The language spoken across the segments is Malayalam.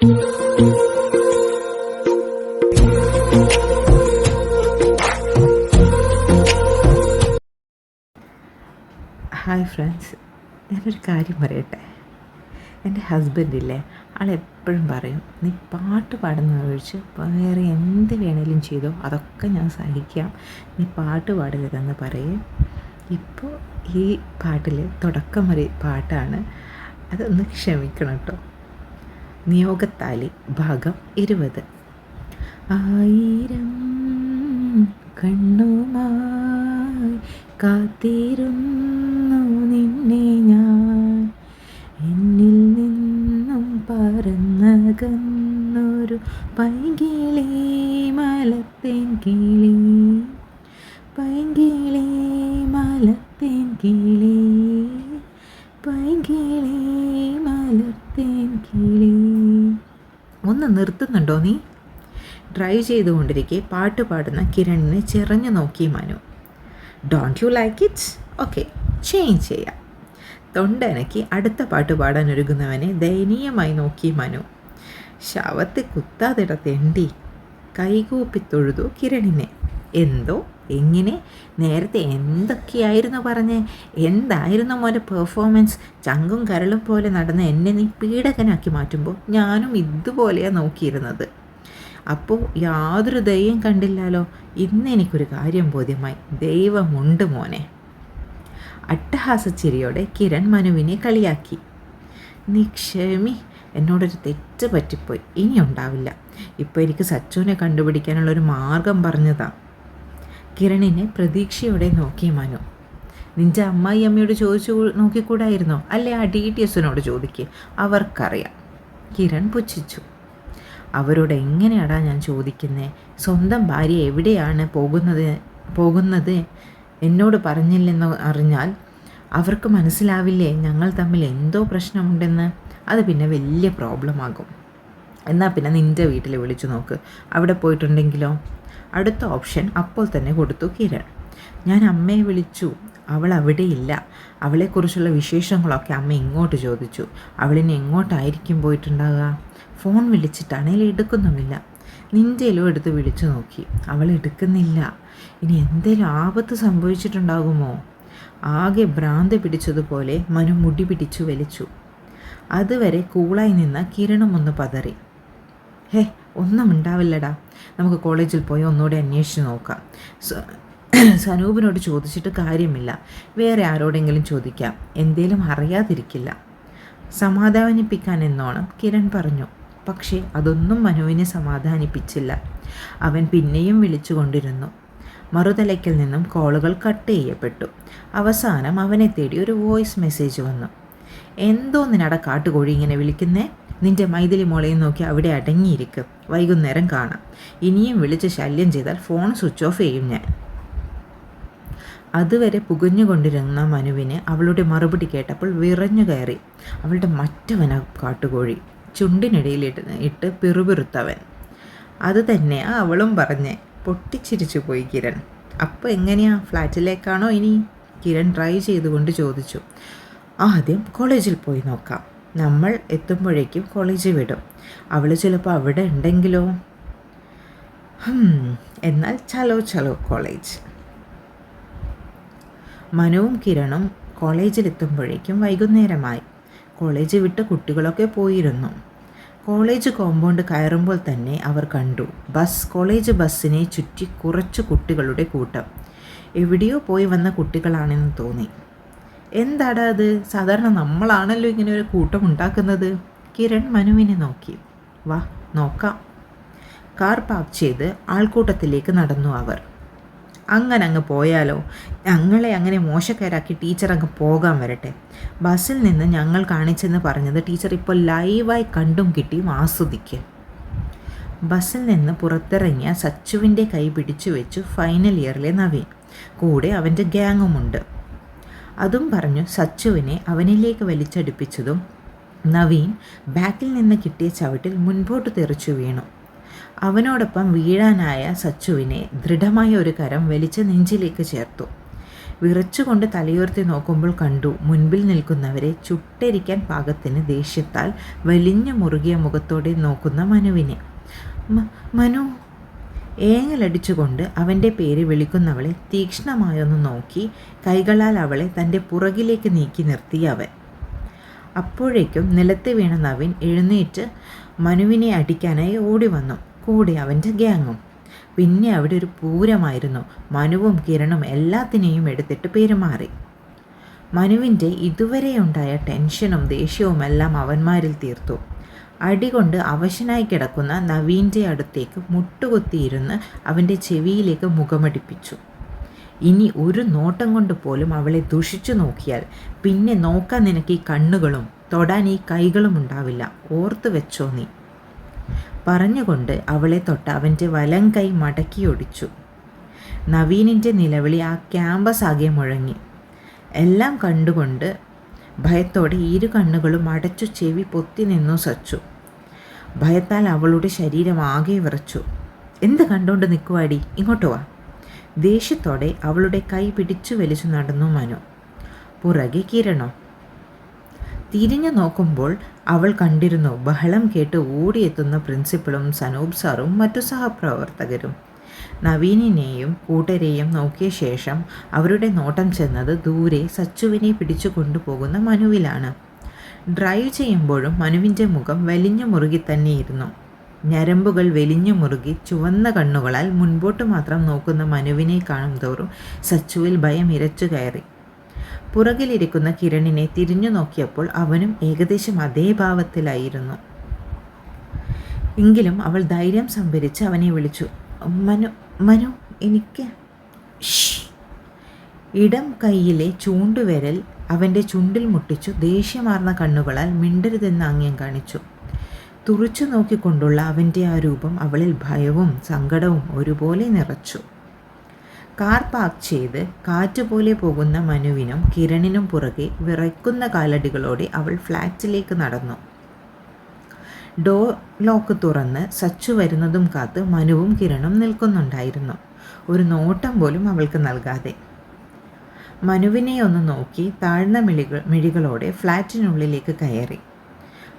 ഹായ് ഫ്രണ്ട്സ് ഞാനൊരു കാര്യം പറയട്ടെ? എന്റെ ഹസ്ബൻഡില്ലേ ആൾ എപ്പോഴും പറയും നീ പാട്ട് പാടുന്ന ഒഴിച്ച് വേറെ എന്ത് വേണേലും ചെയ്തോ അതൊക്കെ ഞാൻ സഹിക്കാം. നീ പാട്ട് പാടരുതെന്ന് പറയും. ഇപ്പോൾ ഈ പാട്ടിൽ തുടക്കം വരെ പാട്ടാണ്. അതൊന്ന് ക്ഷമിക്കണം കേട്ടോ നിയോഗത്താലി ഭാഗം ഇരുപത്. ആയിരം കണ്ണുമായി കാത്തിരുന്നു നിന്നെ ഞാൻ. എന്നിൽ നിന്നും പറന്നകന്നൊരു പൈകിളി മലത്തേൻ കിളി ഡ്രൈവ് ചെയ്തുകൊണ്ടിരിക്കെ. പാട്ട് പാടുന്ന കിരണിനെ ചിറഞ്ഞു നോക്കി Manu. Don't you like it okay change ചെയ്യാം. തൊണ്ടനക്കി അടുത്ത പാട്ട് പാടാൻ ഒരുങ്ങുന്നവനെ ദയനീയമായി നോക്കി മനു. ശവത്തെ കുത്താതിടത്തെണ്ടി കൈകൂപ്പി തൊഴുതു കിരണിനെ. എന്തോ? എങ്ങനെ? നേരത്തെ എന്തൊക്കെയായിരുന്നു പറഞ്ഞ്? എന്തായിരുന്നു മോലെ പെർഫോമൻസ് ചങ്കും കരളും പോലെ നടന്ന എന്നെ നീ പീഡകനാക്കി മാറ്റുമ്പോൾ ഞാനും ഇതുപോലെയാണ് നോക്കിയിരുന്നത്. അപ്പോൾ യാതൊരു ദയ്യം കണ്ടില്ലാലോ? ഇന്ന് എനിക്കൊരു കാര്യം ബോധ്യമായി. ദൈവമുണ്ട് മോനെ. അട്ടഹാസച്ചിരിയോടെ കിരൺ മനുവിനെ കളിയാക്കി. നീ ക്ഷമി. എന്നോടൊരു തെറ്റ് പറ്റിപ്പോയി. ഇനി ഉണ്ടാവില്ല. ഇപ്പോൾ എനിക്ക് സച്ചുവിനെ കണ്ടുപിടിക്കാനുള്ള ഒരു മാർഗം പറഞ്ഞതാ. കിരണിനെ പ്രതീക്ഷയോടെ നോക്കി മനു. നിന്റെ അമ്മായി അമ്മയോട് ചോദിച്ചു നോക്കിക്കൂടായിരുന്നോ? അല്ലെ ആ ഡി ടി എസിനോട് ചോദിക്കുക അവർക്കറിയാം. കിരൺ പുച്ഛിച്ചു. അവരോട് എങ്ങനെയാടാ ഞാൻ ചോദിക്കുന്നത് സ്വന്തം ഭാര്യ എവിടെയാണ് പോകുന്നത് പോകുന്നത് എന്നോട് പറഞ്ഞില്ലെന്ന് അറിഞ്ഞാൽ അവർക്ക് മനസ്സിലാവില്ലേ ഞങ്ങൾ തമ്മിൽ എന്തോ പ്രശ്നമുണ്ടെന്ന്? അത് പിന്നെ വലിയ പ്രോബ്ലം ആകും. എന്നാൽ പിന്നെ നിന്റെ വീട്ടിൽ വിളിച്ചു നോക്ക്. അവിടെ പോയിട്ടുണ്ടെങ്കിലോ? അടുത്ത ഓപ്ഷൻ അപ്പോൾ തന്നെ കൊടുത്തു കിരൺ. ഞാൻ അമ്മയെ വിളിച്ചു. അവൾ അവിടെയില്ല. അവളെക്കുറിച്ചുള്ള വിശേഷങ്ങളൊക്കെ അമ്മ ഇങ്ങോട്ട് ചോദിച്ചു. അവളിനെ എങ്ങോട്ടായിരിക്കും പോയിട്ടുണ്ടാകുക ഫോൺ വിളിച്ചിട്ടാണെങ്കിൽ എടുക്കുന്നുമില്ല. നിന്റെയിലും എടുത്ത് വിളിച്ചു നോക്കി. അവൾ എടുക്കുന്നില്ല. ഇനി എന്തേലും ആപത്ത് സംഭവിച്ചിട്ടുണ്ടാകുമോ? ആകെ ഭ്രാന്ത് പിടിച്ചതുപോലെ മനു മുടി പിടിച്ചു വലിച്ചു. അതുവരെ കൂളായി നിന്ന കിരണമൊന്ന് ഒന്ന് പതറി. ഹേ ഒന്നും ഉണ്ടാവില്ലടാ. നമുക്ക് കോളേജിൽ പോയി ഒന്നുകൂടെ അന്വേഷിച്ച് നോക്കാം. സനൂപിനോട് ചോദിച്ചിട്ട് കാര്യമില്ല. വേറെ ആരോടെങ്കിലും ചോദിക്കാം. എന്തേലും അറിയാതിരിക്കില്ല. സമാധാനിപ്പിക്കാൻ എന്നോണം കിരൺ പറഞ്ഞു. പക്ഷേ അതൊന്നും മനുവിനെ സമാധാനിപ്പിച്ചില്ല. അവൻ പിന്നെയും വിളിച്ചുകൊണ്ടിരുന്നു. മറുതലയ്ക്കൽ നിന്നും കോളുകൾ കട്ട് ചെയ്യപ്പെട്ടു. അവസാനം അവനെ തേടി ഒരു വോയിസ് മെസ്സേജ് വന്നു. എന്തോ നിനട കാട്ടുകോഴി ഇങ്ങനെ വിളിക്കുന്നേ? നിന്റെ മൈഥിലി മോളെയും നോക്കി അവിടെ അടങ്ങിയിരിക്കും. വൈകുന്നേരം കാണാം. ഇനിയും വിളിച്ച് ശല്യം ചെയ്താൽ ഫോൺ സ്വിച്ച് ഓഫ് ചെയ്യും ഞാൻ. അതുവരെ പുകഞ്ഞുകൊണ്ടിരുന്ന മനുവിന് അവളുടെ മറുപടി കേട്ടപ്പോൾ വിറഞ്ഞു കയറി അവളുടെ മറ്റവന കാട്ടുകോഴി. ചുണ്ടിനിടയിൽ ഇട്ട് പിറുപിറുത്തവൻ. അത് തന്നെയാ അവളും പറഞ്ഞ് പൊട്ടിച്ചിരിച്ചു പോയി കിരൺ. അപ്പോൾ എങ്ങനെയാ? ഫ്ലാറ്റിലേക്കാണോ ഇനി? കിരൺ ട്രൈ ചെയ്തുകൊണ്ട് ചോദിച്ചു. ആദ്യം കോളേജിൽ പോയി നോക്കാം. നമ്മൾ എത്തുമ്പോഴേക്കും കോളേജ് വിടും. അവൾ ചിലപ്പോൾ അവിടെ ഉണ്ടെങ്കിലോ? എന്നാൽ ചലോ ചലോ കോളേജ്. മനുവും കിരണും കോളേജിലെത്തുമ്പോഴേക്കും വൈകുന്നേരമായി. കോളേജ് വിട്ട് കുട്ടികളൊക്കെ പോയിരുന്നു. കോളേജ് കോമ്പൗണ്ട് കയറുമ്പോൾ തന്നെ അവർ കണ്ടു. ബസ് കോളേജ് ബസ്സിനെ ചുറ്റി കുറച്ച് കുട്ടികളുടെ കൂട്ടം. എവിടെയോ പോയി വന്ന കുട്ടികളാണെന്ന് തോന്നി. എന്താടാ അത്? സാധാരണ നമ്മളാണല്ലോ ഇങ്ങനെ ഒരു കൂട്ടം ഉണ്ടാക്കുന്നത്. കിരൺ മനുവിനെ നോക്കി. വാ നോക്കാം. കാർ പാർക്ക് ചെയ്ത് ആൾക്കൂട്ടത്തിലേക്ക് നടന്നു അവർ. അങ്ങനെ അങ്ങ് പോയാലോ? ഞങ്ങളെ അങ്ങനെ മോശക്കാരാക്കി ടീച്ചർ അങ്ങ് പോകാൻ വരട്ടെ. ബസ്സിൽ നിന്ന് ഞങ്ങൾ കാണിച്ചെന്ന് പറഞ്ഞത് ടീച്ചർ ഇപ്പോൾ ലൈവായി കണ്ടും കിട്ടിയും ആസ്വദിക്കുക ബസ്സിൽ നിന്ന് പുറത്തിറങ്ങിയ സച്ചുവിന്റെ കൈ പിടിച്ചു വെച്ചു ഫൈനൽ ഇയറിലെ നവീൻ. കൂടെ അവന്റെ ഗ്യാങ്ങുമുണ്ട് അതും പറഞ്ഞു സച്ചുവിനെ അവനിലേക്ക് വലിച്ചടുപ്പിച്ചതും നവീൻ ബാക്കിൽ നിന്ന് കിട്ടിയ ചവിട്ടിൽ മുൻപോട്ട് തെറിച്ചു വീണു. അവനോടൊപ്പം വീഴാനായ സച്ചുവിനെ ദൃഢമായ ഒരു കരം വലിച്ച് നെഞ്ചിലേക്ക് ചേർത്തു. വിറച്ചുകൊണ്ട് തലയുയർത്തി നോക്കുമ്പോൾ കണ്ടു മുൻപിൽ നിൽക്കുന്നവരെ ചുട്ടരിക്കാൻ പാകത്തിന് ദേഷ്യത്താൽ വലിഞ്ഞു മുറുകിയ മുഖത്തോടെ നോക്കുന്ന മനുവിനെ. മനു. ഏങ്ങലടിച്ചുകൊണ്ട് അവന്റെ പേര് വിളിക്കുന്നവളെ തീക്ഷ്ണമായൊന്ന് നോക്കി കൈകളാൽ അവളെ തന്റെ പുറകിലേക്ക് നീക്കി നിർത്തി അവൻ. അപ്പോഴേക്കും നിലത്ത് വീണ നവീൻ എഴുന്നേറ്റ് മനുവിനെ അടിക്കാനായി ഓടി വന്നു. കൂടെ അവന്റെ ഗ്യാങ്ങും. പിന്നെ അവിടെ ഒരു പൂരമായിരുന്നു. മനുവും കിരണും എല്ലാത്തിനെയും എടുത്തിട്ട് പെരുമാറി. മനുവിന്റെ ഇതുവരെ ഉണ്ടായ ടെൻഷനും ദേഷ്യവും എല്ലാം അവന്മാരിൽ തീർത്തു. അടികൊണ്ട് അവശനായി കിടക്കുന്ന നവീന്റെ അടുത്തേക്ക് മുട്ടുകുത്തിയിരുന്ന് അവന്റെ ചെവിയിലേക്ക് മുഖമടിപ്പിച്ചു. ഇനി ഒരു നോട്ടം കൊണ്ട് പോലും അവളെ ദുഷിച്ചു നോക്കിയാൽ പിന്നെ നോക്കാൻ നിനക്ക് ഈ കണ്ണുകളും തൊടാൻ ഈ കൈകളും ഉണ്ടാവില്ല. ഓർത്ത് വെച്ചോ നീ. പറഞ്ഞുകൊണ്ട് അവളെ തൊട്ട് അവന്റെ വലം കൈ മടക്കിയൊടിച്ചു നവീനിന്റെ നിലവിളി ആ ക്യാമ്പസ് ആകെ മുഴങ്ങി. എല്ലാം കണ്ടുകൊണ്ട് ഭയത്തോടെ ഇരു കണ്ണുകളും അടച്ചു ചെവി പൊത്തി നിന്നു സച്ചു. ഭയത്താൽ അവളുടെ ശരീരം ആകെ വിറച്ചു. എന്ത് കണ്ടുകൊണ്ട് നിൽക്കുവാടി ഇങ്ങോട്ട് വാ. ദേഷ്യത്തോടെ അവളുടെ കൈ പിടിച്ചു വലിച്ചു നടന്നു മനു. പുറകെ കിരണോ തിരിഞ്ഞു നോക്കുമ്പോൾ അവൾ കണ്ടിരുന്നു ബഹളം കേട്ട് ഓടിയെത്തുന്ന പ്രിൻസിപ്പളും സനൂപ് സാറും മറ്റു സഹപ്രവർത്തകരും. നവീനിനെയും കൂട്ടരെയും നോക്കിയ ശേഷം അവരുടെ നോട്ടം ചെന്നത് ദൂരെ സച്ചുവിനെ പിടിച്ചു കൊണ്ടുപോകുന്ന മനുവിലാണ്. ഡ്രൈവ് ചെയ്യുമ്പോഴും മനുവിന്റെ മുഖം വലിഞ്ഞു മുറുകി തന്നെയിരുന്നു ഞരമ്പുകൾ വെലിഞ്ഞു മുറുകി ചുവന്ന കണ്ണുകളാൽ മുൻപോട്ട് മാത്രം നോക്കുന്ന മനുവിനെ കാണും തോറും സച്ചുവിൽ ഭയം ഇരച്ചു കയറി. പുറകിലിരിക്കുന്ന കിരണിനെ തിരിഞ്ഞു നോക്കിയപ്പോൾ അവനും ഏകദേശം അതേ ഭാവത്തിലായിരുന്നു. എങ്കിലും അവൾ ധൈര്യം സംഭരിച്ച് അവനെ വിളിച്ചു മനു മനു എനിക്ക് ഇടം കൈയിലെ ചൂണ്ടുവിരൽ അവന്റെ ചുണ്ടിൽ മുട്ടിച്ചു ദേഷ്യമാർന്ന കണ്ണുകളാൽ മിണ്ടരുതെന്ന് ആംഗ്യം കാണിച്ചു. തുറച്ചു നോക്കിക്കൊണ്ടുള്ള അവന്റെ ആ രൂപം അവളിൽ ഭയവും സങ്കടവും ഒരുപോലെ നിറച്ചു. കാർ പാർക്ക് ചെയ്ത് കാറ്റുപോലെ പോകുന്ന മനുവിനും കിരണിനും പുറകെ വിറയ്ക്കുന്ന കാലടികളോടെ അവൾ ഫ്ലാറ്റിലേക്ക് നടന്നു. ഡോർ ലോക്ക് തുറന്ന് സച്ചു വരുന്നതും കാത്ത് മനുവും കിരണും നിൽക്കുന്നുണ്ടായിരുന്നു. ഒരു നോട്ടം പോലും അവൾക്ക് നൽകാതെ. മനുവിനെ ഒന്ന് നോക്കി താഴ്ന്ന മിഴികൾ മിഴികളോടെ ഫ്ലാറ്റിനുള്ളിലേക്ക് കയറി.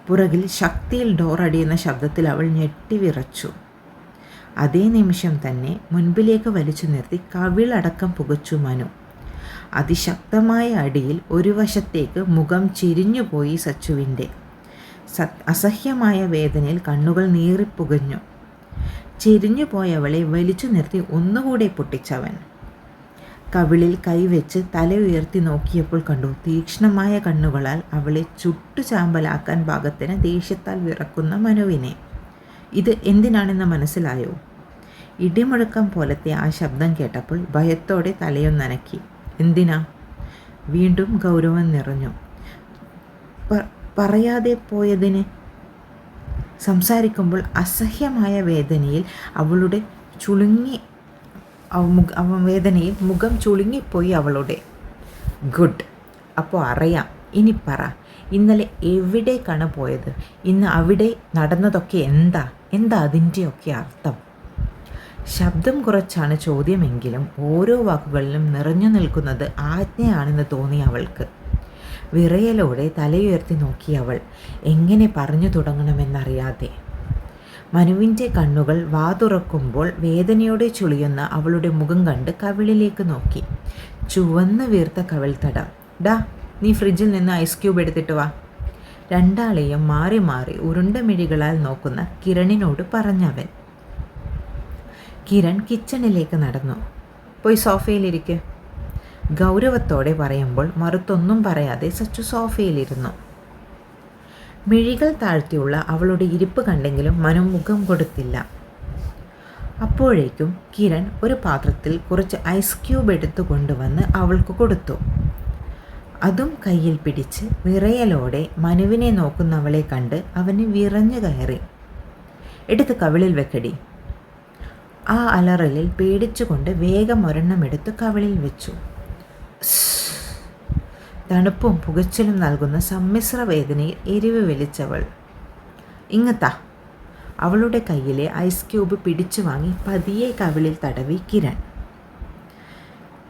പുറകിൽ ശക്തിയിൽ ഡോർ അടിയുന്ന ശബ്ദത്തിൽ അവൾ ഞെട്ടി വിറച്ചു. അതേ നിമിഷം തന്നെ മുൻപിലേക്ക് വലിച്ചു നിർത്തി കവിളടക്കം പുകച്ചു മനു. അതിശക്തമായ അടിയിൽ ഒരു വശത്തേക്ക് മുഖം ചിരിഞ്ഞുപോയി സച്ചുവിന്റെ. അസഹ്യമായ വേദനയിൽ കണ്ണുകൾ നീറിപ്പുകഞ്ഞു ചെരിഞ്ഞു പോയവളെ വലിച്ചു നിർത്തി ഒന്നുകൂടെ പൊട്ടിച്ചവൻ. കവിളിൽ കൈവച്ച് തല ഉയർത്തി നോക്കിയപ്പോൾ കണ്ടു തീക്ഷ്ണമായ കണ്ണുകളാൽ അവളെ ചുട്ടുചാമ്പലാക്കാൻ ഭാഗത്തിന് ദേഷ്യത്താൽ വിറക്കുന്ന മനുവിനെ. ഇത് എന്തിനാണെന്ന് മനസ്സിലായോ? ഇടിമുഴക്കം പോലത്തെ ആ ശബ്ദം കേട്ടപ്പോൾ ഭയത്തോടെ തലയൊന്നനക്കി എന്തിനാ? വീണ്ടും ഗൗരവം നിറഞ്ഞു. പറയാതെ പോയതിന്? സംസാരിക്കുമ്പോൾ അസഹ്യമായ വേദനയിൽ അവളുടെ ചുളുങ്ങി വേദനയിൽ മുഖം ചുളുങ്ങിപ്പോയി അവളുടെ. ഗുഡ്. അപ്പോൾ അറിയാം. ഇനി പറ. ഇന്നലെ എവിടേക്കാണ് പോയത്? ഇന്ന് അവിടെ നടന്നതൊക്കെ എന്താ? എന്താ അതിന്റെയൊക്കെ അർത്ഥം? ശബ്ദം കുറച്ചാണ് ചോദ്യമെങ്കിലും ഓരോ വാക്കുകളിലും നിറഞ്ഞു നിൽക്കുന്നത് ആജ്ഞയാണെന്ന് തോന്നി അവൾക്ക്. വിറയലോടെ തലയുയർത്തി നോക്കി അവൾ എങ്ങനെ പറഞ്ഞു തുടങ്ങണമെന്നറിയാതെ? മനുവിന്റെ കണ്ണുകൾ വാതുറക്കുമ്പോൾ വേദനയോടെ ചുളിയുന്ന അവളുടെ മുഖം കണ്ട് കവിളിലേക്ക് നോക്കി. ചുവന്ന് വീർത്ത കവിൾത്തടം. ഡാ നീ ഫ്രിഡ്ജിൽ നിന്ന് ഐസ് ക്യൂബ് എടുത്തിട്ട് വാ. രണ്ടാളെയും മാറി മാറി ഉരുണ്ട മിഴികളാൽ നോക്കുന്ന കിരണിനോട് പറഞ്ഞവൻ. കിരൺ കിച്ചണിലേക്ക് നടന്നു. പോയി സോഫയിലിരിക്കുക ഗൗരവത്തോടെ പറയുമ്പോൾ മറുത്തൊന്നും പറയാതെ സച്ചു സോഫയിലിരുന്നു. മിഴികൾ താഴ്ത്തിയുള്ള അവളുടെ ഇരിപ്പ് കണ്ടെങ്കിലും മനം മുഖം കൊടുത്തില്ല. അപ്പോഴേക്കും കിരൺ ഒരു പാത്രത്തിൽ കുറച്ച് ഐസ് ക്യൂബ് എടുത്തു കൊണ്ടുവന്ന് അവൾക്ക് കൊടുത്തു. അതും കയ്യിൽ പിടിച്ച് വിറയലോടെ മനുവിനെ നോക്കുന്നവളെ കണ്ട് അവന് വിറഞ്ഞു കയറി. എടുത്ത് കവിളിൽ വെക്കടി. ആ അലറലിൽ പേടിച്ചുകൊണ്ട് വേഗം ഒരെണ്ണം എടുത്ത് കവിളിൽ വെച്ചു. തണുപ്പും പുകച്ചിലും നൽകുന്ന സമ്മിശ്ര വേദനയിൽ എരിവ് വലിച്ചവൾ ഇങ്ങത്താ അവളുടെ കയ്യിലെ ഐസ് ക്യൂബ് പിടിച്ചു വാങ്ങി പതിയെ കവിളിൽ തടവി കിരൺ.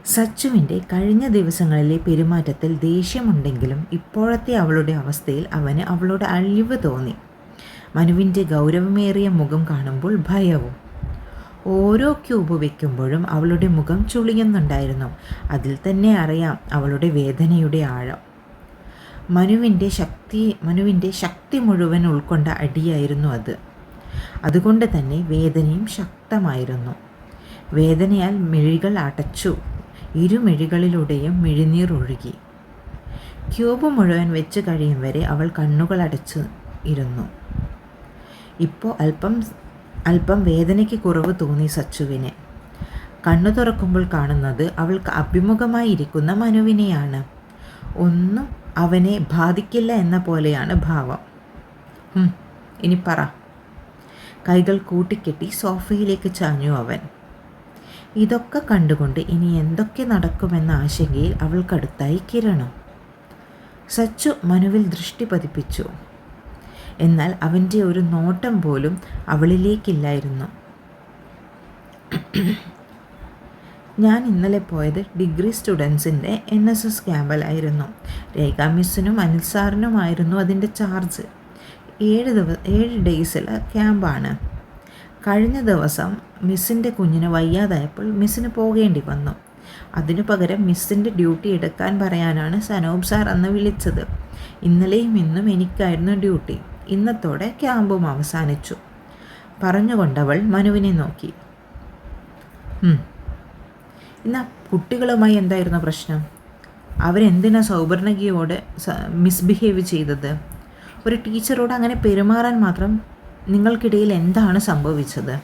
സച്ചുവിന്റെ കഴിഞ്ഞ ദിവസങ്ങളിലെ പെരുമാറ്റത്തിൽ ദേഷ്യമുണ്ടെങ്കിലും ഇപ്പോഴത്തെ അവളുടെ അവസ്ഥയിൽ അവന് അവളോട് അഴിവ് തോന്നി. മനുവിന്റെ ഗൗരവമേറിയ മുഖം കാണുമ്പോൾ ഭയവും. ഓരോ ക്യൂബ് വയ്ക്കുമ്പോഴും അവളുടെ മുഖം ചുളിയുന്നുണ്ടായിരുന്നു. അതിൽ തന്നെ അറിയാം അവളുടെ വേദനയുടെ ആഴം. മനുവിന്റെ ശക്തി മനുവിന്റെ ശക്തി മുഴുവൻ ഉൾക്കൊണ്ട അടിയായിരുന്നു അത്. അതുകൊണ്ട് തന്നെ വേദനയും ശക്തമായിരുന്നു. വേദനയാൽ മിഴികൾ അടച്ചു. ഇരുമിഴികളിലൂടെയും മിഴിനീർ ഒഴുകി. ക്യൂബ് മുഴുവൻ വെച്ച് കഴിയും വരെ അവൾ കണ്ണുകൾ അടച്ചു ഇരുന്നു. ഇപ്പോൾ അല്പം അല്പം വേദനയ്ക്ക് കുറവ് തോന്നി സച്ചുവിന്. കണ്ണു തുറക്കുമ്പോൾ കാണുന്നത് അവൾക്ക് അഭിമുഖമായി ഇരിക്കുന്ന മനുവിനെയാണ്. ഒന്നും അവനെ ബാധിക്കില്ല എന്ന പോലെയാണ് ഭാവം. ഇനി പറ. കൈകൾ കൂട്ടിക്കെട്ടി സോഫയിലേക്ക് ചാഞ്ഞു അവൻ. ഇതൊക്കെ കണ്ടുകൊണ്ട് ഇനി എന്തൊക്കെ നടക്കുമെന്ന ആശങ്കയിൽ അവൾക്കടുത്തായി കിരണം. സച്ചു മനുവിൽ ദൃഷ്ടി പതിപ്പിച്ചു. എന്നാൽ അവന്റെ ഒരു നോട്ടം പോലും അവളിലേക്കില്ലായിരുന്നു. ഞാൻ ഇന്നലെ പോയത് ഡിഗ്രി സ്റ്റുഡൻസിന്റെ എൻ എസ് എസ് ക്യാമ്പിലായിരുന്നു. രേഖാ മിസ്സിനും അനിൽ സാറിനുമായിരുന്നു അതിന്റെ ചാർജ്. ഏഴ് ദിവസം ഏഴ് ഡേയ്സിലെ ക്യാമ്പാണ്. കഴിഞ്ഞ ദിവസം മിസ്സിന്റെ കുഞ്ഞിന് വയ്യാതായപ്പോൾ മിസ്സിന് പോകേണ്ടി വന്നു. അതിനു പകരം മിസ്സിന്റെ ഡ്യൂട്ടി എടുക്കാൻ പറയാനാണ് സനോബ് സാർ അന്ന് വിളിച്ചത്. ഇന്നലെയും ഇന്നും എനിക്കായിരുന്നു ഡ്യൂട്ടി. ഇന്നത്തോടെ ക്യാമ്പും അവസാനിച്ചു. പറഞ്ഞുകൊണ്ടവൾ മനുവിനെ നോക്കി. ഇന്ന് കുട്ടികളുമായി എന്തായിരുന്നു പ്രശ്നം? അവരെന്തിനാ സൗവർണകിയോട് മിസ്ബിഹേവ് ചെയ്തത്? ഒരു ടീച്ചറോട് അങ്ങനെ പെരുമാറാൻ മാത്രം നിങ്ങൾക്കിടയിൽ എന്താണ് സംഭവിച്ചത്?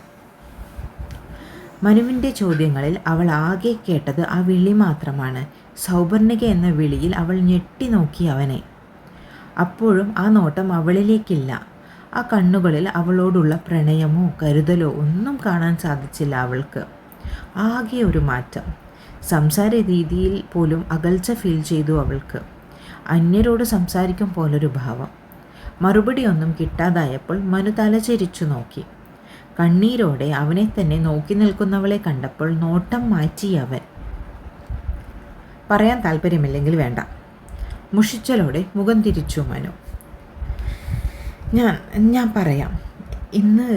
മനുവിന്റെ ചോദ്യങ്ങളിൽ അവൾ ആകെ കേട്ടത് ആ വിളി മാത്രമാണ്. സൗപർണിക എന്ന വിളിയിൽ അവൾ ഞെട്ടി നോക്കി അവനെ. അപ്പോഴും ആ നോട്ടം അവളിലേക്കില്ല. ആ കണ്ണുകളിൽ അവളോടുള്ള പ്രണയമോ കരുതലോ ഒന്നും കാണാൻ സാധിച്ചില്ല അവൾക്ക്. ആകെ ഒരു മാറ്റം. സംസാര രീതിയിൽ പോലും അകൽച്ച ഫീൽ ചെയ്തു അവൾക്ക്. അന്യരോട് സംസാരിക്കും പോലൊരു ഭാവം. മറുപടിയൊന്നും കിട്ടാതായപ്പോൾ മനു തലചരിച്ചു നോക്കി. കണ്ണീരോടെ അവനെ തന്നെ നോക്കി നിൽക്കുന്നവളെ കണ്ടപ്പോൾ നോട്ടം മാറ്റി അവൻ. പറയാൻ താല്പര്യമില്ലെങ്കിൽ വേണ്ട. മുഷിച്ചലോടെ മുഖം തിരിച്ചു മനു. ഞാൻ ഞാൻ പറയാം. ഇന്ന്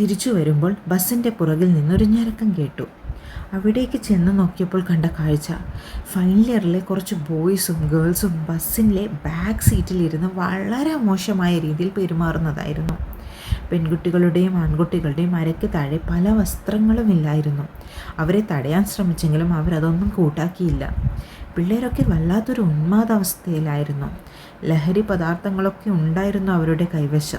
തിരിച്ചു വരുമ്പോൾ ബസ്സിന്റെ പുറകിൽ നിന്നൊരു ഞരക്കം കേട്ടു. അവിടേക്ക് ചെന്ന് നോക്കിയപ്പോൾ കണ്ട കാഴ്ച. ഫൈനൽ ഇയറിലെ കുറച്ച് ബോയ്സും ഗേൾസും ബസ്സിന്റെ ബാക്ക് സീറ്റിലിരുന്ന് വളരെ മോശമായ രീതിയിൽ പെരുമാറുന്നതായിരുന്നു. പെൺകുട്ടികളുടെയും ആൺകുട്ടികളുടെയും അരയ്ക്ക് താഴെ പല വസ്ത്രങ്ങളും ഇല്ലായിരുന്നു. അവരെ തടയാൻ ശ്രമിച്ചെങ്കിലും അവരതൊന്നും കൂട്ടാക്കിയില്ല. പിള്ളേരൊക്കെ വല്ലാത്തൊരു ഉന്മാദാവസ്ഥയിലായിരുന്നു. ലഹരി പദാർത്ഥങ്ങളൊക്കെ ഉണ്ടായിരുന്നു അവരുടെ കൈവശം.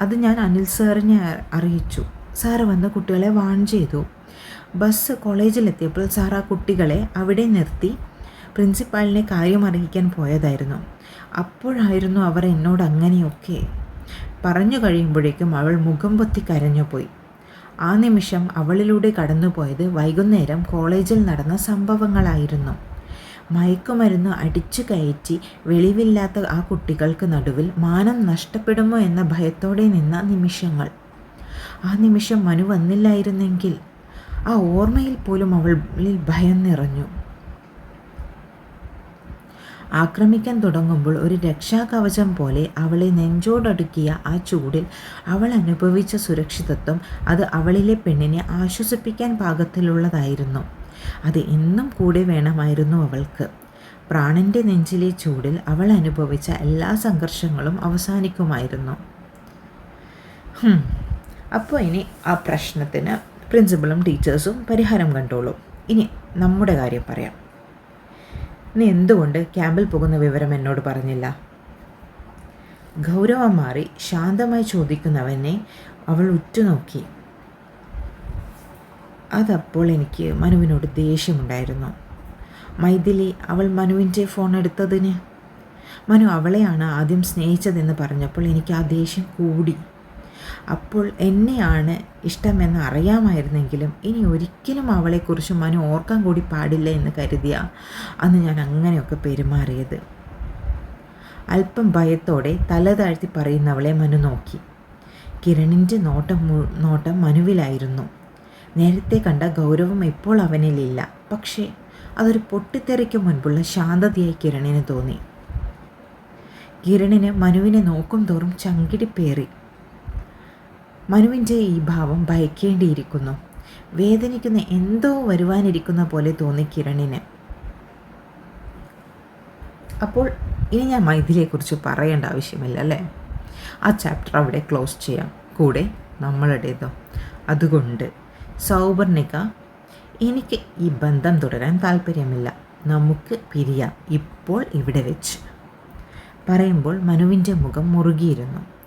അത് ഞാൻ അനിൽ സാറിനെ അറിയിച്ചു. സാറ് വന്ന് കുട്ടികളെ വാൺ ചെയ്തു. ബസ് കോളേജിലെത്തിയപ്പോൾ സാർ ആ കുട്ടികളെ അവിടെ നിർത്തി പ്രിൻസിപ്പാളിനെ കാര്യം അറിയിക്കാൻ പോയതായിരുന്നു. അപ്പോഴായിരുന്നു അവർ എന്നോട് അങ്ങനെയൊക്കെ പറഞ്ഞു കഴിയുമ്പോഴേക്കും അവൾ മുഖം പൊത്തി കരഞ്ഞുപോയി. ആ നിമിഷം അവളിലൂടെ കടന്നുപോയത് വൈകുന്നേരം കോളേജിൽ നടന്ന സംഭവങ്ങളായിരുന്നു. മയക്കുമരുന്ന് അടിച്ചു കയറ്റി വെളിവില്ലാത്ത ആ കുട്ടികൾക്ക് നടുവിൽ മാനം നഷ്ടപ്പെടുമോ എന്ന ഭയത്തോടെ നിന്ന നിമിഷങ്ങൾ. ആ നിമിഷം മനു വന്നില്ലായിരുന്നെങ്കിൽ ആ ഓർമ്മയിൽ പോലും അവളിൽ ഭയം നിറഞ്ഞു ആക്രമിക്കാൻ തുടങ്ങുമ്പോൾ ഒരു രക്ഷാകവചം പോലെ അവളെ നെഞ്ചോടടുക്കിയ ആ ചൂടിൽ അവൾ അനുഭവിച്ച സുരക്ഷിതത്വം അത് അവളിലെ പെണ്ണിനെ ആശ്വസിപ്പിക്കാൻ പാകത്തിലുള്ളതായിരുന്നു. അത് എന്നും കൂടെ വേണമായിരുന്നു അവൾക്ക്. പ്രാണന്റെ നെഞ്ചിലെ ചൂടിൽ അവൾ അനുഭവിച്ച എല്ലാ സംഘർഷങ്ങളും അവസാനിക്കുമായിരുന്നു. അപ്പോൾ ഇനി ആ പ്രശ്നത്തിന് പ്രിൻസിപ്പളും ടീച്ചേഴ്സും പരിഹാരം കണ്ടോളൂ. ഇനി നമ്മുടെ കാര്യം പറയാം. നീ എന്തുകൊണ്ട് ക്യാമ്പിൽ പോകുന്ന വിവരം എന്നോട് പറഞ്ഞില്ല? ഗൗരവം മാറി ശാന്തമായി ചോദിക്കുന്നവനെ അവൾ ഉറ്റുനോക്കി. അതപ്പോൾ എനിക്ക് മനുവിനോട് ദേഷ്യമുണ്ടായിരുന്നു. മൈഥിലി അവൾ മനുവിന്റെ ഫോൺ എടുത്തതിന്? മനു അവളെയാണ് ആദ്യം സ്നേഹിച്ചതെന്ന് പറഞ്ഞപ്പോൾ എനിക്ക് ആ ദേഷ്യം കൂടി. അപ്പോൾ എന്നെയാണ് ഇഷ്ടമെന്ന് അറിയാമായിരുന്നെങ്കിലും ഇനി ഒരിക്കലും അവളെക്കുറിച്ച് മനു ഓർക്കാൻ കൂടി പാടില്ല എന്ന് കരുതിയ അന്ന് ഞാൻ അങ്ങനെയൊക്കെ പെരുമാറിയത്. അല്പം ഭയത്തോടെ തല താഴ്ത്തി പറയുന്നവളെ മനു നോക്കി. കിരണിന്റെ നോട്ടം നോട്ടം മനുവിലായിരുന്നു. നേരത്തെ കണ്ട ഗൗരവം ഇപ്പോൾ അവനിലില്ല. പക്ഷേ അതൊരു പൊട്ടിത്തെറിക്ക് മുൻപുള്ള ശാന്തതയായി കിരണിന് തോന്നി. കിരണിന് മനുവിനെ നോക്കും തോറും ചങ്കിടിപ്പേറി. മനുവിന്റെ ഈ ഭാവം ഭയക്കേണ്ടിയിരിക്കുന്നു. വേദനിക്കുന്ന എന്തോ വരുവാനിരിക്കുന്ന പോലെ തോന്നി കിരണിന്. അപ്പോൾ ഇനി ഞാൻ മൈഥിലിയെക്കുറിച്ച് പറയേണ്ട ആവശ്യമില്ല അല്ലേ? ആ ചാപ്റ്റർ അവിടെ ക്ലോസ് ചെയ്യാം. കൂടെ നമ്മളുടേതോ. അതുകൊണ്ട് സൗവർണിക എനിക്ക് ഈ ബന്ധം തുടരാൻ താല്പര്യമില്ല നമുക്ക് പിരിയാം. ഇപ്പോൾ ഇവിടെ വെച്ച്. പറയുമ്പോൾ മനുവിന്റെ മുഖം മുറുകിയിരുന്നു.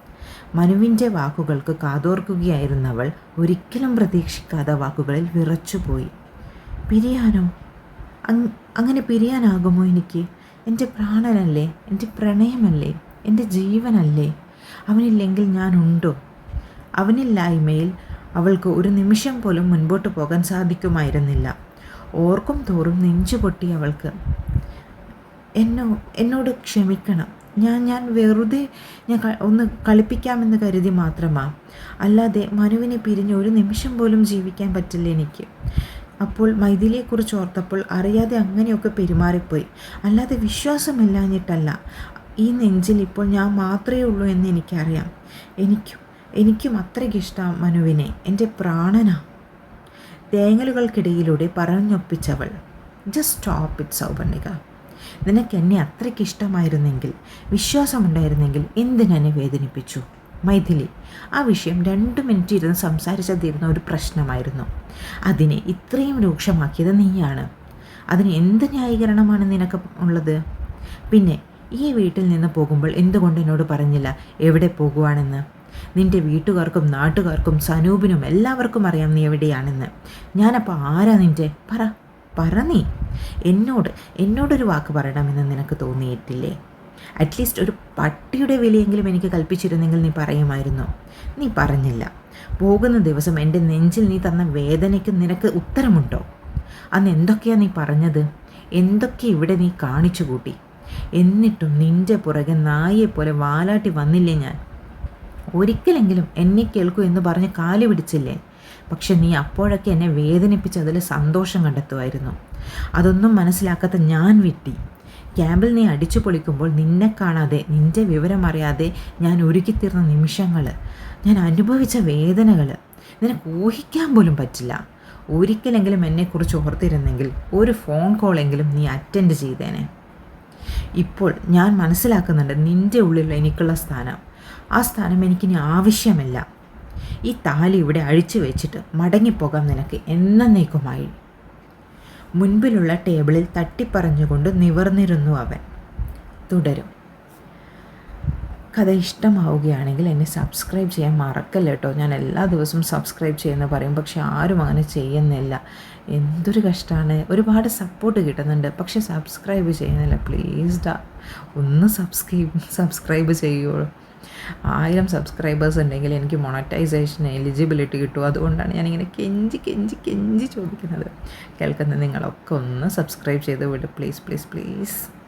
മനുവിന്റെ വാക്കുകൾക്ക് കാതോർക്കുകയായിരുന്നവൾ ഒരിക്കലും പ്രതീക്ഷിക്കാത്ത വാക്കുകളിൽ വിറച്ചുപോയി. പിരിയാനോ? അങ്ങനെ പിരിയാനാകുമോ എനിക്ക്? എന്റെ പ്രാണനല്ലേ? എന്റെ പ്രണയമല്ലേ? എന്റെ ജീവനല്ലേ? അവനില്ലെങ്കിൽ ഞാനുണ്ടോ? അവനില്ലായ്മയിൽ അവൾക്ക് ഒരു നിമിഷം പോലും മുൻപോട്ട് പോകാൻ സാധിക്കുമായിരുന്നില്ല. ഓർക്കും തോറും നെഞ്ചു പൊട്ടി അവൾക്ക്. എന്നോ എന്നോട് ക്ഷമിക്കണം. ഞാൻ ഞാൻ വെറുതെ ഞാൻ ഒന്ന് കളിപ്പിക്കാമെന്ന് കരുതി മാത്രമാ. അല്ലാതെ മനുവിനെ പിരിഞ്ഞ് ഒരു നിമിഷം പോലും ജീവിക്കാൻ പറ്റില്ല എനിക്ക്. അപ്പോൾ മൈഥിലിയെക്കുറിച്ച് ഓർത്തപ്പോൾ അറിയാതെ അങ്ങനെയൊക്കെ പെരുമാറിപ്പോയി. അല്ലാതെ വിശ്വാസമില്ലാഞ്ഞിട്ടല്ല ഈ നെഞ്ചിൽ ഇപ്പോൾ ഞാൻ മാത്രമേ ഉള്ളൂ എന്ന് എനിക്കറിയാം. എനിക്കും എനിക്കും അത്രയ്ക്കിഷ്ടം മനുവിനെ. എന്റെ പ്രാണനാ. തേങ്ങലുകൾക്കിടയിലൂടെ പറഞ്ഞൊപ്പിച്ചവൾ. Just stop it Souvarnika. നിനക്ക് എന്നെ അത്രയ്ക്ക് ഇഷ്ടമായിരുന്നെങ്കിൽ വിശ്വാസമുണ്ടായിരുന്നെങ്കിൽ എന്തിനെന്നെ വേദനിപ്പിച്ചു? മൈഥിലി ആ വിഷയം രണ്ട് മിനിറ്റ് ഇരുന്ന് സംസാരിച്ചാൽ തീരുന്ന ഒരു പ്രശ്നമായിരുന്നു. അതിനെ ഇത്രയും രൂക്ഷമാക്കിയത് നീയാണ്. അതിന് എന്ത് ന്യായീകരണമാണ് നിനക്ക് ഉള്ളത്? പിന്നെ ഈ വീട്ടിൽ നിന്ന് പോകുമ്പോൾ എന്തുകൊണ്ട് എന്നോട് പറഞ്ഞില്ല എവിടെ പോകുവാണെന്ന്? നിന്റെ വീട്ടുകാർക്കും നാട്ടുകാർക്കും സനൂപിനും എല്ലാവർക്കും അറിയാം നീ എവിടെയാണെന്ന്. ഞാനപ്പോൾ ആരാ നിന്റെ? പറ. പറ നീ. എന്നോട് എന്നോടൊരു വാക്ക് പറയണമെന്ന് നിനക്ക് തോന്നിയിട്ടില്ലേ? അറ്റ്ലീസ്റ്റ് ഒരു പട്ടിയുടെ വിലയെങ്കിലും എനിക്ക് കൽപ്പിച്ചിരുന്നെങ്കിൽ നീ പറയുമായിരുന്നു? നീ പറഞ്ഞില്ല. പോകുന്ന ദിവസം എന്റെ നെഞ്ചിൽ നീ തന്ന വേദനയ്ക്ക് നിനക്ക് ഉത്തരമുണ്ടോ? അന്ന് എന്തൊക്കെയാണ് നീ പറഞ്ഞത്? എന്തൊക്കെ ഇവിടെ നീ കാണിച്ചു കൂട്ടി? എന്നിട്ടും നിന്റെ പുറകെ നായെപ്പോലെ വാലാട്ടി വന്നില്ലേ ഞാൻ? ഒരിക്കലെങ്കിലും എന്നെ കേൾക്കൂ എന്ന് പറഞ്ഞ് കാലു പിടിച്ചില്ലേ? പക്ഷെ നീ അപ്പോഴൊക്കെ എന്നെ വേദനിപ്പിച്ച് അതിൽ സന്തോഷം കണ്ടെത്തുമായിരുന്നു. അതൊന്നും മനസ്സിലാക്കാത്ത ഞാൻ വിട്ടി. ക്യാമ്പിൽ നീ അടിച്ചു പൊളിക്കുമ്പോൾ നിന്നെ കാണാതെ നിന്റെ വിവരമറിയാതെ ഞാൻ ഒരുക്കിത്തീർന്ന നിമിഷങ്ങൾ ഞാൻ അനുഭവിച്ച വേദനകൾ നിനക്ക് ഊഹിക്കാൻ പോലും പറ്റില്ല. ഒരിക്കലെങ്കിലും എന്നെക്കുറിച്ച് ഓർത്തിരുന്നെങ്കിൽ ഒരു ഫോൺ കോളെങ്കിലും നീ അറ്റൻഡ് ചെയ്തേനെ. ഇപ്പോൾ ഞാൻ മനസ്സിലാക്കുന്നുണ്ട് നിന്റെ ഉള്ളിൽ എനിക്കുള്ള സ്ഥാനം. ആ സ്ഥാനം എനിക്കിനി ആവശ്യമില്ല. ഈ താലി ഇവിടെ അഴിച്ചു വെച്ചിട്ട് മടങ്ങിപ്പോകാം നിനക്ക് എന്നേക്കുമായി മുൻപിലുള്ള ടേബിളിൽ തട്ടിപ്പറഞ്ഞുകൊണ്ട് നിവർന്നിരുന്നു അവൻ. തുടരും. കഥ ഇഷ്ടമാവുകയാണെങ്കിൽ എന്നെ സബ്സ്ക്രൈബ് ചെയ്യാൻ മറക്കല്ല കേട്ടോ. ഞാൻ എല്ലാ ദിവസവും സബ്സ്ക്രൈബ് ചെയ്യുന്ന പറയും. പക്ഷെ ആരും അങ്ങനെ ചെയ്യുന്നില്ല. എന്തൊരു കഷ്ടമാണ് ഒരുപാട് സപ്പോർട്ട് കിട്ടുന്നുണ്ട്. പക്ഷെ സബ്സ്ക്രൈബ് ചെയ്യുന്നില്ല. പ്ലീസ് ഡാ ഒന്ന് സബ്സ്ക്രൈബ് സബ്സ്ക്രൈബ് ചെയ്യുള്ളൂ ആയിരം സബ്സ്ക്രൈബേഴ്സ് ഉണ്ടെങ്കിൽ എനിക്ക് മോണറ്റൈസേഷൻ എലിജിബിലിറ്റി കിട്ടും. അതുകൊണ്ടാണ് ഞാനിങ്ങനെ കെഞ്ചി കെഞ്ചി കെഞ്ചി ചോദിക്കുന്നത്. കേൾക്കുന്ന നിങ്ങളൊക്കെ ഒന്ന് സബ്സ്ക്രൈബ് ചെയ്ത് വിടും. Please please please